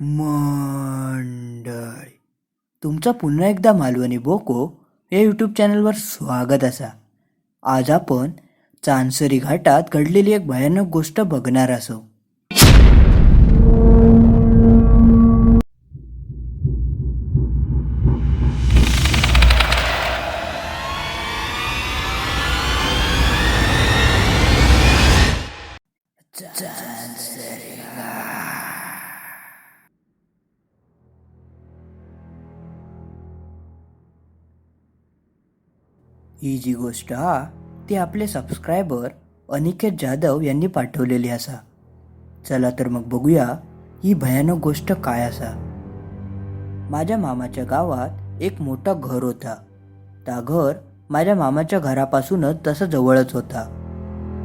मंडळी. तुमचं पुन्हा एकदा मालवणी बोको या यूट्यूब चॅनलवर स्वागत असा. आज आपण चांसरी घाटात घडलेली एक भयानक गोष्ट बघणार असो. ही जी गोष्ट हा ती आपले सबस्क्रायबर अनिकेत जाधव यांनी पाठवलेली असा. चला तर मग बघूया ही भयानक गोष्ट काय असा. माझ्या मामाच्या गावात एक मोठा घर होता. त्या घर माझ्या मामाच्या घरापासूनच तसं जवळच होता.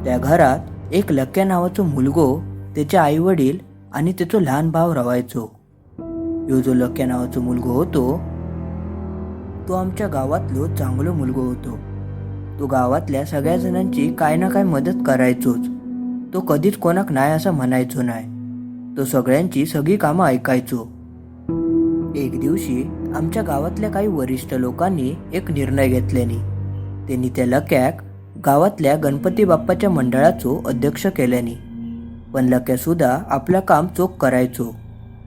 त्या घरात एक लक्या नावाचा मुलगो त्याचे आई वडील आणि त्याचो लहान भाव रवायचो. यो जो लक्या नावाचा मुलगो होतो तो आमच्या गावातलो चांगलो मुलगो होतो. तो गावातल्या सगळ्या जणांची काय ना काय मदत करायचोच. तो कधीच कोणाक नाही असं म्हणायचो नाही. तो सगळ्यांची सगळी कामं ऐकायचो. एक दिवशी आमच्या गावातल्या काही वरिष्ठ लोकांनी एक निर्णय घेतल्यानी त्यांनी त्या लक्याक गावातल्या गणपती बाप्पाच्या मंडळाचो अध्यक्ष केल्यानी पण लक्यासुद्धा आपलं काम चोख करायचो.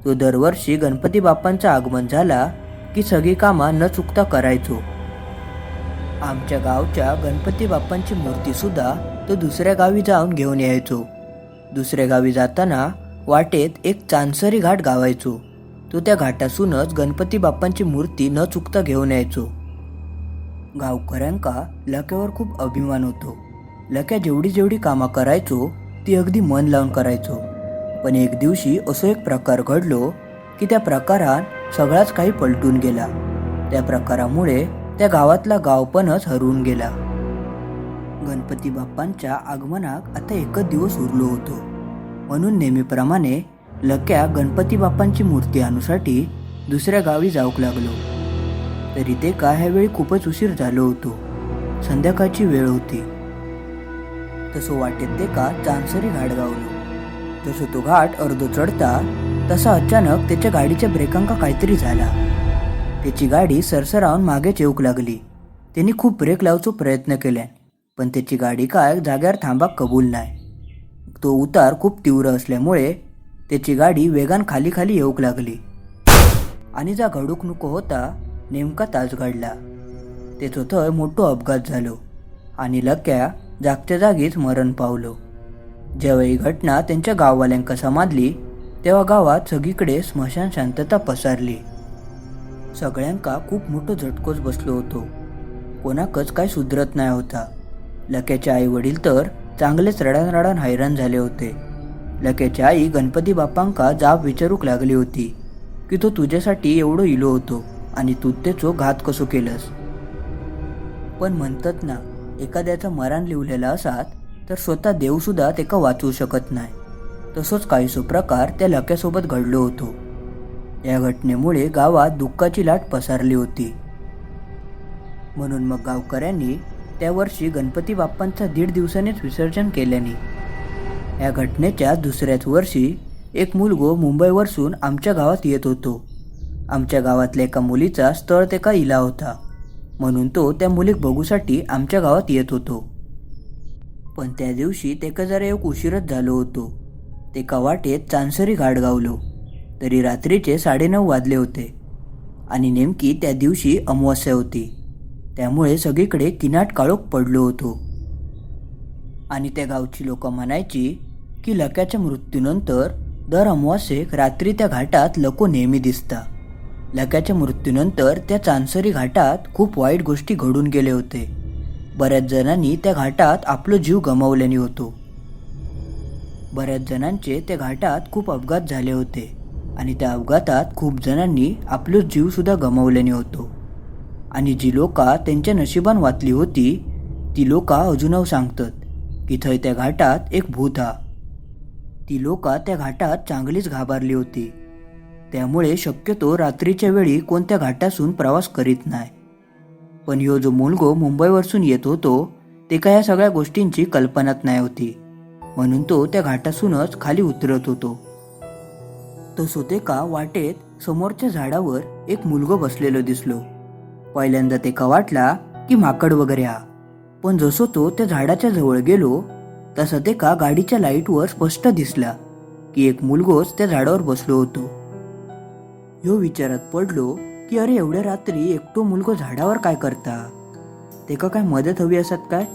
तो दरवर्षी गणपती बाप्पांचं आगमन झाला की सगळी कामं न चुकता करायचो. आमच्या गावच्या गणपती बाप्पांची मूर्तीसुद्धा तो दुसऱ्या गावी जाऊन घेऊन यायचो. दुसऱ्या गावी जाताना वाटेत एक चांसरी घाट गावायचो. तो त्या घाटासूनच गणपती बाप्पांची मूर्ती न चुकता घेऊन यायचो. गावकऱ्यांका लक्यावर खूप अभिमान होतो. लक्या जेवढी जेवढी कामं करायचो ती अगदी मन लावून करायचो. पण एक दिवशी असो एक प्रकार घडलो की त्या प्रकारात सगळाच काही पलटून गेला. त्या प्रकारामुळे त्या गावातला गावपणच हरवून गेला. गणपती बाप्पांच्या आगमनाक आता एकच दिवस उरलो होतो. म्हणून नेहमीप्रमाणे लक्या गणपती बाप्पांची मूर्ती आणूसाठी दुसऱ्या गावी जाऊक लागलो. तरी ते का ह्यावेळी खूपच उशीर झालो होतो. संध्याकाळची वेळ होती. तसं वाटेत ते का चांदसरी घाट गावलो. जसं तो घाट अर्धो चढता तसा अचानक त्याच्या गाडीच्या ब्रेकांका काहीतरी झाला. त्याची गाडी सरसरावून मागेच येऊक लागली. त्यांनी खूप ब्रेक लावचो प्रयत्न केल्यान पण त्याची गाडी काय जाग्यावर थांबाक कबूल नाही. तो उतार खूप तीव्र असल्यामुळे त्याची गाडी वेगान खाली खाली येऊक लागली. आणि जा घडूक नको होता नेमका तास घडला. तेचो थंय मोठो अपघात झालो आणि लक्या जागच्या जागीच मरण पावलो. जेव्हा ही घटना त्यांच्या गाववाल्यांक समाजली तेव्हा गावात सगळीकडे स्मशान शांतता पसरली. सगळ्यांका खूप मोठं झटकोच बसलो होतो. कोणाकच काय सुधरत नाही होता. लक्याचे आई वडील तर चांगलेच रडान रडान हैराण झाले होते. लक्याची आई गणपती बाप्पांका जाब विचारूक लागली होती की तो तुझ्यासाठी एवढं इलो होतो आणि तू त्याचो घात कसो केलंस. पण म्हणतात ना एखाद्याचं मरण लिवलेला असात तर स्वतः देवसुद्धा तेका वाचवू शकत नाही. तसोच काहीसो प्रकार त्या लक्यासोबत घडलो होतो. या घटनेमुळे गावात दुःखाची लाट पसरली होती. म्हणून मग गावकऱ्यांनी त्या वर्षी गणपती बाप्पांचा दीड दिवसानेच विसर्जन केल्याने या घटनेच्या दुसऱ्याच वर्षी एक मुलगो मुंबईवरसून आमच्या गावात येत होतो. आमच्या गावातल्या एका मुलीचा स्थळ ते का इला होता. म्हणून तो त्या मुलीक बघूसाठी आमच्या गावात येत होतो. पण त्या दिवशी तेका जरा एक उशीरच झालो होतो. ते वाटेत चांदसरी घाट गावलो. तरी रात्रीचे साडेनऊ वाजले होते. आणि नेमकी त्या दिवशी अमावस्या होती. त्यामुळे सगळीकडे किनाट काळोख पडलो होतो. आणि त्या गावची लोक म्हणायची की लक्याच्या मृत्यूनंतर दर अमावास्येक रात्री त्या घाटात लको नेहमी दिसता. लक्याच्या मृत्यूनंतर त्या चांसरी घाटात खूप वाईट गोष्टी घडून गेले होते. बऱ्याच जणांनी त्या घाटात आपलं जीव गमावल्याने होतो. बऱ्याच जणांचे त्या घाटात खूप अपघात झाले होते. आणि त्या अपघातात खूप जणांनी आपलं जीवसुद्धा गमावल्याने होतो. आणि जी लोका त्यांच्या नशिबान वाचली होती ती लोका अजूनव सांगतात की थंय त्या घाटात एक भूत हा. ती लोका त्या घाटात चांगलीच घाबरली होती. त्यामुळे शक्यतो रात्रीच्या वेळी कोणत्या घाटासून प्रवास करीत नाही. पण ह्यो जो मुलगो मुंबईवरसून येत होतो ते काय या सगळ्या गोष्टींची कल्पनाच नाही होती. म्हणून तो त्या घाटासूनच खाली उतरत होतो. तसो ते का वाटेत समोरच्या झाडावर एक मुलगो बसलेलो दिसलो. पहिल्यांदा ते का वाटला की माकड वगैरे हा. पण जसो तो त्या झाडाच्या जवळ गेलो तसा ते का गाडीच्या लाईटवर स्पष्ट दिसला की एक मुलगोच त्या झाडावर बसलो होतो. ह्यो विचारात पडलो की अरे एवढ्या रात्री एकटो मुलगो झाडावर काय करता? ते का काय मदत हवी असत काय?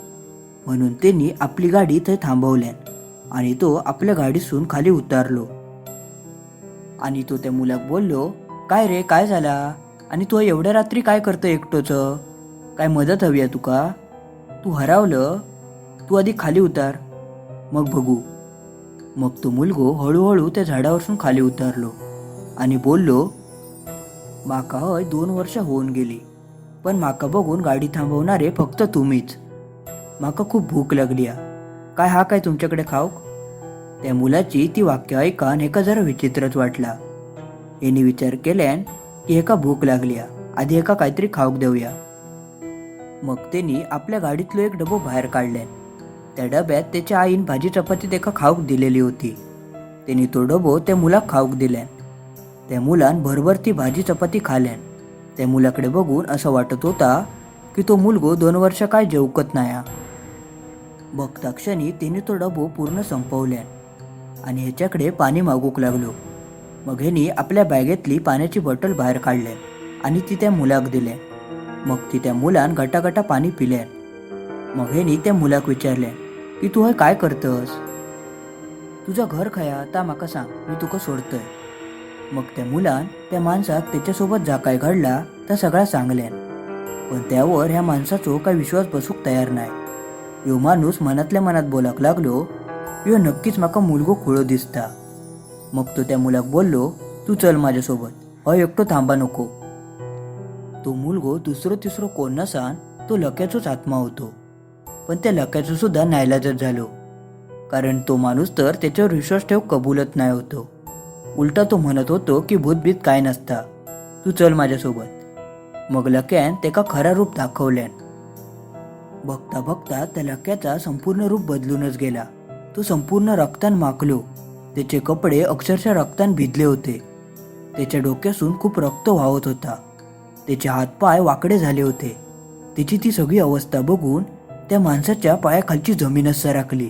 म्हणून त्यांनी आपली गाडी थंय थांबवल्यान आणि तो आपल्या गाडीसून खाली उतारलो. आणि तो त्या मुलाक बोललो काय रे काय झाला? आणि तू एवढ्या रात्री काय करतो एकटोच? काय मदत हवी आहे तुका? तू हरावलं? तू आधी खाली उतार. मग बघू. मग तो मुलगो हळूहळू त्या झाडावरसून खाली उतरलो आणि बोललो माका हय दोन वर्ष होऊन गेली पण माका बघून गाडी थांबवणारे फक्त तुम्हीच. माका खूप भूक लागली काय हा काय तुमच्याकडे खाऊक? त्या मुलाची ती वाक्य ऐकान एका जरा विचित्रच वाटला. यांनी विचार केल्यान की एका भूक लागली आधी एका काहीतरी खाऊक देऊया. मग त्यांनी आपल्या गाडीतलो एक डबो बाहेर काढल्यान त्या डब्यात त्याच्या आईन भाजी चपाती एका खाऊक दिलेली होती. त्यांनी तो डबो त्या मुलाक खाऊक दिल्यान. त्या मुलान भरभर ती भाजी चपाती खाल्यान. त्या मुलाकडे बघून असं वाटत होता की तो मुलगो दोन वर्ष काय जेवकत नाही हा. बघता क्षणी त्याने तो डबो पूर्ण संपवल्यान आणि ह्याच्याकडे पाणी मागूक लागलो. मग ह्यानी आपल्या बॅगेतली पाण्याची बॉटल बाहेर काढले आणि ती त्या मुलाक दिले. मग ती त्या मुलान गटागटा पाणी पिले. मग ह्यानी त्या मुलाक विचारले की तू हे काय करतस? तुझं घर खया ता माका सांग मी तुका सोडतोय. मग त्या मुलान त्या माणसाक त्याच्यासोबत जा काय घडला त्या सगळा सांगल्यान पण त्यावर ह्या माणसाचो काय विश्वास बसूक तयार नाही ह्यो माणूस मनातल्या मनात बोलाक लागलो ह्यो नक्कीच माका मुलगो खुळो दिसता. मग तो त्या मुलाक बोललो तू चल माझ्यासोबत. हय एकटो थांबा नको. तो मुलगो दुसरो तिसरो कोण नसान तो लक्याचोच आत्मा होतो. पण त्या लक्याचो सुद्धा नायलाजच झालो. कारण तो माणूस तर त्याच्यावर विश्वास ठेव कबूलत नाही होतो. उलटा तो म्हणत होतो की भूतभीत काय नसता. तू चल माझ्यासोबत. मग लक्यान त्याका खरा रूप दाखवल्यान. बघता बघता त्या लक्याचा संपूर्ण रूप बदलूनच गेला. तो संपूर्ण रक्तान माकलो त्याचे कपडे अक्षरशः रक्तान भिजले होते. त्याच्या डोक्यासून खूप रक्त वाहत होता. त्याचे हातपाय वाकडे झाले होते. त्याची ती सगळी अवस्था बघून त्या माणसाच्या पायाखालची जमीनच सरकली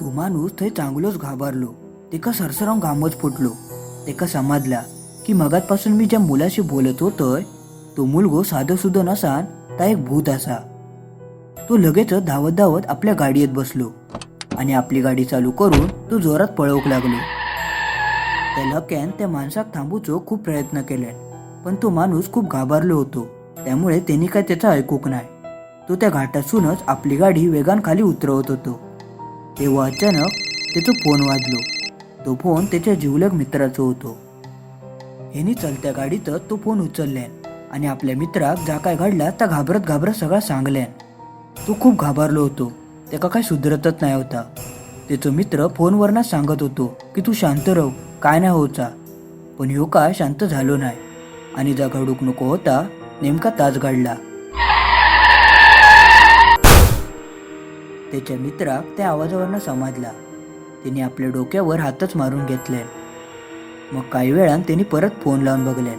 तो माणूस थंय चांगलोच घाबरलो. तेका सरसराव घामच फुटलो. तेका समाजला की मगातपासून मी ज्या मुलाशी बोलत होतोय तो मुलगो साधं नसान ता एक भूत असा. तो लगेच धावत धावत आपल्या गाडीत बसलो. आणि आपली गाडी चालू करून तो जोरात पळवूक लागलो. त्या लक्यान त्या माणसाक थांबूचो खूप प्रयत्न केले पण तो माणूस खूप घाबरलो होतो. त्यामुळे त्यांनी काय त्याचं ऐकूक नाही तो त्या घाटासूनच आपली गाडी वेगान खाली उतरवत होतो. तेव्हा अचानक त्याचा फोन वाजलो. तो फोन त्याच्या जिवलग मित्राचा होतो. ह्यानी चलत्या गाडीतच तो फोन उचलल्यान आणि आपल्या मित्राक जा काय घडला त्या घाबरत घाबरत सगळा सांगल्यान. तो खूप घाबरलो होतो. त्याका काय सुधरतच नाही होता. त्याचा मित्र फोनवरनं सांगत होतो की तू शांत राहू काय नाही होचा पण ह्यो काय शांत झालो नाही. आणि जा घडूक नको होता नेमका ताज घडला त्याच्या मित्राक त्या आवाजावरनं समजला. त्याने आपल्या डोक्यावर हातच मारून घेतले. मग काही वेळान त्यांनी परत फोन लावून बघले.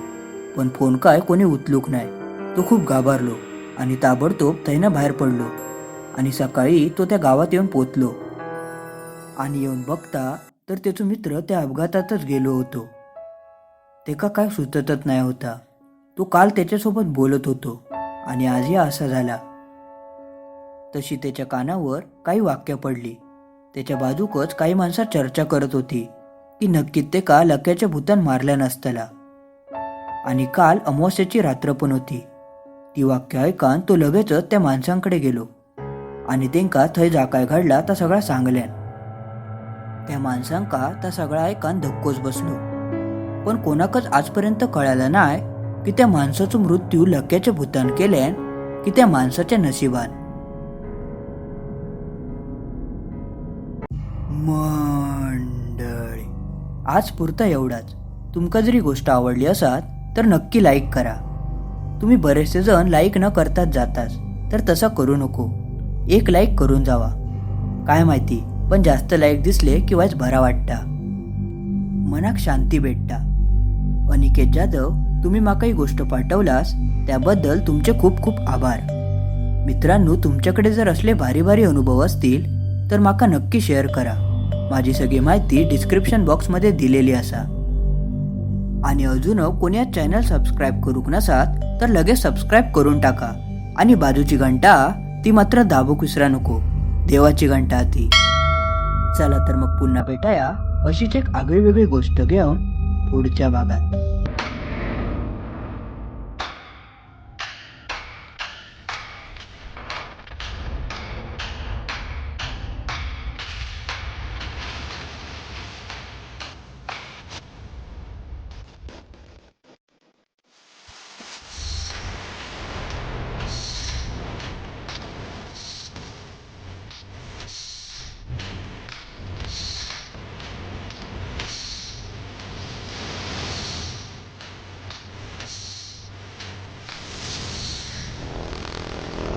पण फोन काय कोणी उचलूक नाही. तो खूप घाबरलो आणि ताबडतोब त्यानं बाहेर पडलो. आणि सकाळी तो त्या गावात येऊन पोचलो. आणि येऊन बघता तर त्याचा मित्र त्या अपघातातच गेलो होतो. तेका काय सुचतच नाही होता. तो काल त्याच्यासोबत बोलत होतो आणि आजही असा झाला. तशी त्याच्या कानावर काही वाक्य पडली. त्याच्या बाजूकच काही माणसं चर्चा करत होती की नक्कीच ते का लक्याच्या भूतान मारल्या नसताला. आणि काल अमावस्याची रात्र पण होती. ती वाक्य ऐकान तो लगेचच त्या माणसांकडे गेलो. आणि तेंका थंय जा काय घडला ता सगळें सांगल्यान त्या माणसांका ता सगळ्या ऐकान धक्कोच बसलो. पण कोणाकच आजपर्यंत कळालं नाय की त्या माणसाचो मृत्यू लक्याच्या भूतान केल्यान की त्या माणसाच्या नशिबान. मंडळी आज पुरता एवढाच. तुमका जरी गोष्ट आवडली असात तर नक्की लाईक करा. तुम्ही बरेचसे जण लाईक न करताच जाताच तर तसा करू नको. एक लाईक करून जावा. काय माहिती पण जास्त लाईक दिसले किंवाच भरा वाटता. मनाक शांती भेटता. अनिकेत जाधव तुम्ही माका ही गोष्ट पाठवलास त्याबद्दल तुमचे खूप खूप आभार. मित्रांनो तुमच्याकडे जर असले भारी भारी अनुभव असतील तर माका नक्की शेअर करा. माझी सगळी माहिती डिस्क्रिप्शन बॉक्समध्ये दिलेली असा. आणि अजून कोणी चॅनल सबस्क्राईब करूक नसात तर लगेच सबस्क्राईब करून टाका. आणि बाजूची घंटा ती मात्र दाबूक विसरा नको. देवाची घंटा ती. चला तर मग पुन्हा भेटाया अशीच एक आगळी वेगळी गोष्ट घेऊन पुढच्या भागात.